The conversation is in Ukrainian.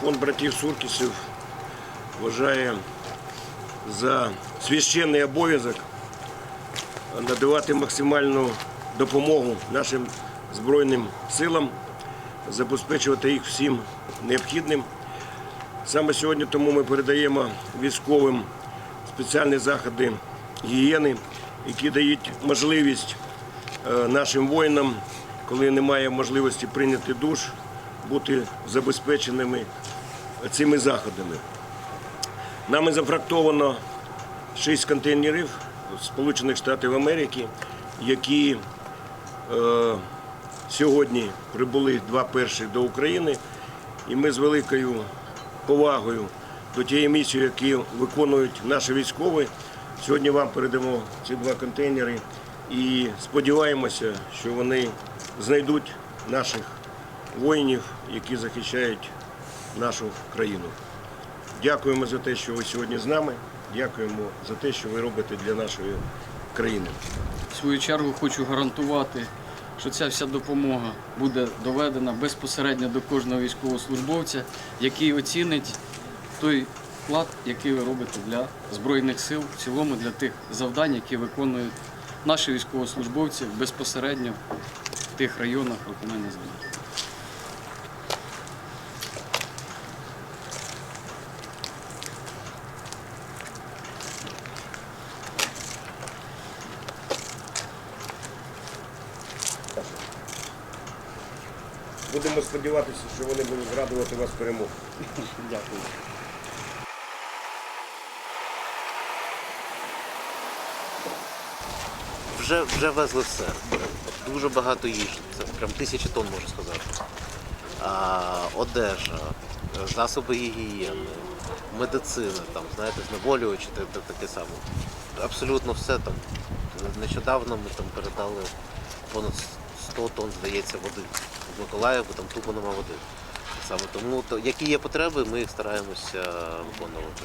фонд братів Суркісів вважає за священний обов'язок надавати максимальну допомогу нашим Збройним силам, забезпечувати їх всім необхідним. Саме сьогодні тому ми передаємо військовим спеціальні заходи гігієни, які дають можливість е, нашим воїнам, коли немає можливості прийняти душ, бути забезпеченими цими заходами. Нами зафрактовано 6 контейнерів Сполучених Штатів Америки, які е, сьогодні прибули два перші до України, і ми з великою повагою до тієї місії, які виконують наші військові. Сьогодні вам передамо ці два контейнери і сподіваємося, що вони знайдуть наших воїнів, які захищають нашу країну. Дякуємо за те, що ви сьогодні з нами. Дякуємо за те, що ви робите для нашої країни. В свою чергу хочу гарантувати, що ця вся допомога буде доведена безпосередньо до кожного військовослужбовця, який оцінить той вклад, який ви робите для Збройних сил, в цілому для тих завдань, які виконують наші військовослужбовці безпосередньо в тих районах виконання завдань. Будемо сподіватися, що вони будуть радувати вас перемогу. Дякую. Вже, вже везли все. Дуже багато їжі. Це прям тисячі тонн, можу сказати. А, одежа, засоби гігієни, медицина, там, знаєте, знеболювачі, та- та- таке саме. Абсолютно все там. Нещодавно ми там передали понад 100 тонн, здається, води. В Миколаєву там тупо нема води. Саме тому, то, які є потреби, ми їх стараємося виконувати.